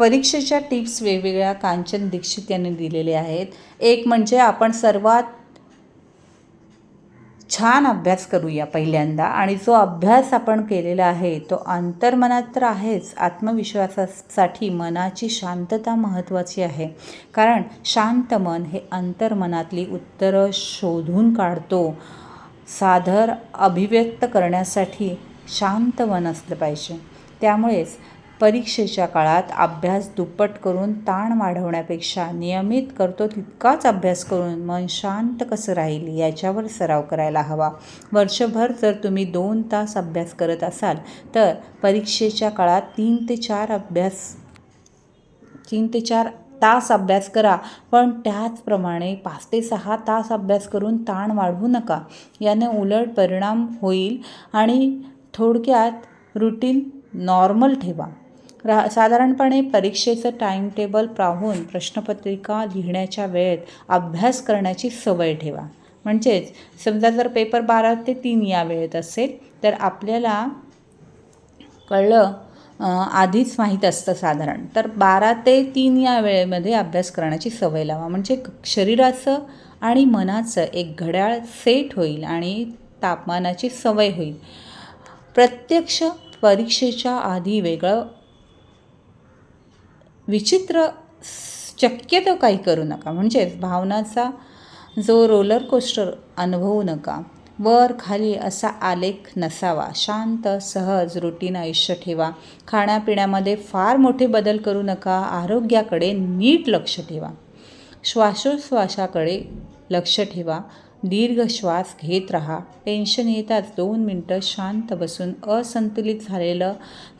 परीक्षेच्या टिप्स वेगवेगळ्या कांचन दीक्षित यांनी दिलेल्या आहेत. एक म्हणजे आपण सर्वात छान अभ्यास करूया पहिल्यांदा आणि जो अभ्यास आपण केलेला आहे तो अंतर्मनात तर आहेच. आत्मविश्वासासाठी मनाची शांतता महत्त्वाची आहे. कारण शांत मन हे अंतर्मनातली उत्तरं शोधून काढतो. सादर अभिव्यक्त करण्यासाठी शांत मन असलं पाहिजे. त्यामुळेच परीक्षेच्या काळात अभ्यास दुप्पट करून ताण वाढवण्यापेक्षा नियमित करतो तितकाच अभ्यास करून मन शांत कसं राहील याच्यावर सराव करायला हवा. वर्षभर जर तुम्ही दोन तास अभ्यास करत असाल तर परीक्षेच्या काळात तीन ते चार अभ्यास तीन ते चार तास अभ्यास करा पण त्याचप्रमाणे पाच ते सहा तास अभ्यास करून ताण वाढवू नका. याने उलट परिणाम होईल आणि थोडक्यात रुटीन नॉर्मल ठेवा. रा साधारणपणे परीक्षेचं टाईम टेबल पाहून प्रश्नपत्रिका लिहिण्याच्या वेळेत अभ्यास करण्याची सवय ठेवा. म्हणजेच समजा जर पेपर बारा ते तीन या वेळेत असेल तर आपल्याला कळलं आधीच माहीत असतं साधारण. तर बारा ते तीन या वेळेमध्ये अभ्यास करण्याची सवय लावा. म्हणजे शरीराचं आणि मनाचं एक घड्याळ सेट होईल आणि तापमानाची सवय होईल. प्रत्यक्ष परीक्षेच्या आधी वेगळं विचित्र शक्यतो काही करू नका. म्हणजेच भावनाचा जो रोलर कोस्टर अनुभवू नका. वर खाली असा आलेख नसावा. शांत सहज रुटीन आयुष्य ठेवा. खाण्यापिण्यामध्ये फार मोठे बदल करू नका. आरोग्याकडे नीट लक्ष ठेवा. श्वासोश्वासाकडे लक्ष ठेवा. दीर्घ श्वास घेत राहा. टेन्शन येताच दोन मिनटं शांत बसून असंतुलित झालेलं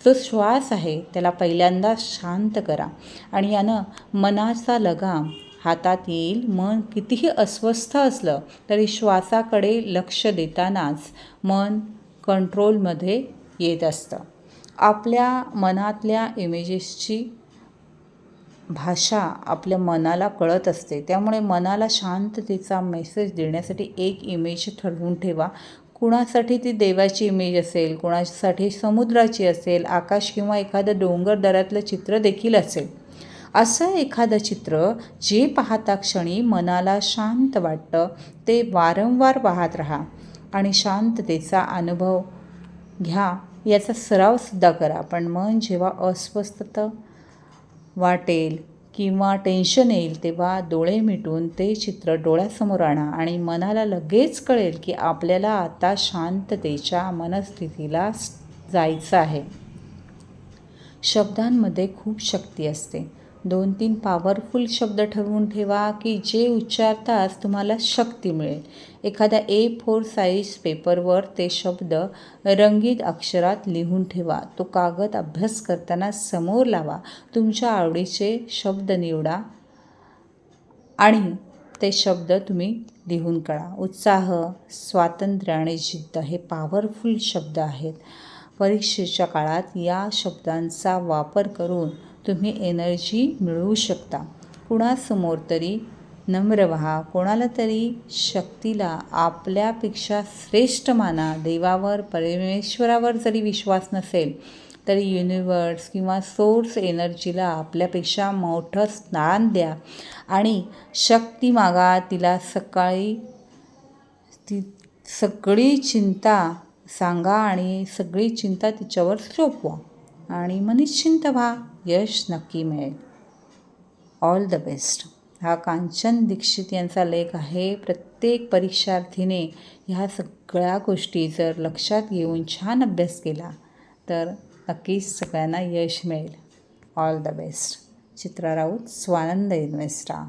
जो श्वास आहे त्याला पहिल्यांदा शांत करा आणि यानं मनाचा लगाम हातात येईल. मन कितीही अस्वस्थ असलं तरी श्वासाकडे लक्ष देतानाच मन कंट्रोलमध्ये येत असतं. आपल्या मनातल्या इमेजेसची भाषा आपल्या मनाला कळत असते. त्यामुळे मनाला शांततेचा मेसेज देण्यासाठी एक इमेज ठरवून ठेवा. कुणासाठी ती देवाची इमेज असेल कुणासाठी समुद्राची असेल आकाश किंवा एखादं डोंगर दरातलं चित्र देखील असेल. असं एखादं चित्र जे पाहता क्षणी मनाला शांत वाटतं ते वारंवार पाहत राहा आणि शांततेचा अनुभव घ्या. याचा सरावसुद्धा करा. पण मन जेव्हा अस्वस्थतं वाटेल किंवा टेन्शन येईल तेव्हा डोळे मिटून ते चित्र डोळ्यासमोर आणा आणि मनाला लगेच कळेल की आपल्याला आता शांततेच्या मनस्थितीला जायचं आहे. शब्दांमध्ये खूप शक्ती असते. दोन तीन पॉवरफुल शब्द ठरवून ठेवा की जे उच्चारताच तुम्हाला शक्ती मिळेल. एखाद्या ए फोर साईज पेपरवर ते शब्द रंगीत अक्षरात लिहून ठेवा. तो कागद अभ्यास करताना समोर लावा. तुमच्या आवडीचे शब्द निवडा आणि ते शब्द तुम्ही लिहून काढा उत्साह स्वातंत्र्य आणि जिद्द हे पॉवरफुल शब्द आहेत. परीक्षेच्या काळात या शब्दांचा वापर करून तुम्ही एनर्जी मिळवू शकता. कुणासमोर तरी नम्र व्हा. कोणाला तरी शक्तीला आपल्यापेक्षा श्रेष्ठ माना. देवावर परमेश्वरावर जरी विश्वास नसेल तरी युनिवर्स किंवा सोर्स एनर्जीला आपल्यापेक्षा मोठं स्थान द्या. आणि शक्ती मागा. तिला सकाळी ती सगळी चिंता सांगा आणि सगळी चिंता तिच्यावर सोपवा. आणि मग निश्चिंत व्हा यश नक्की मिळेल. ऑल द बेस्ट हा कांचन दीक्षित यांचा लेख आहे. प्रत्येक परीक्षार्थीने ह्या सगळ्या गोष्टी जर लक्षात घेऊन छान अभ्यास केला तर नक्कीच सगळ्यांना यश मिळेल. All the best Chitra Raut Swanand Investa.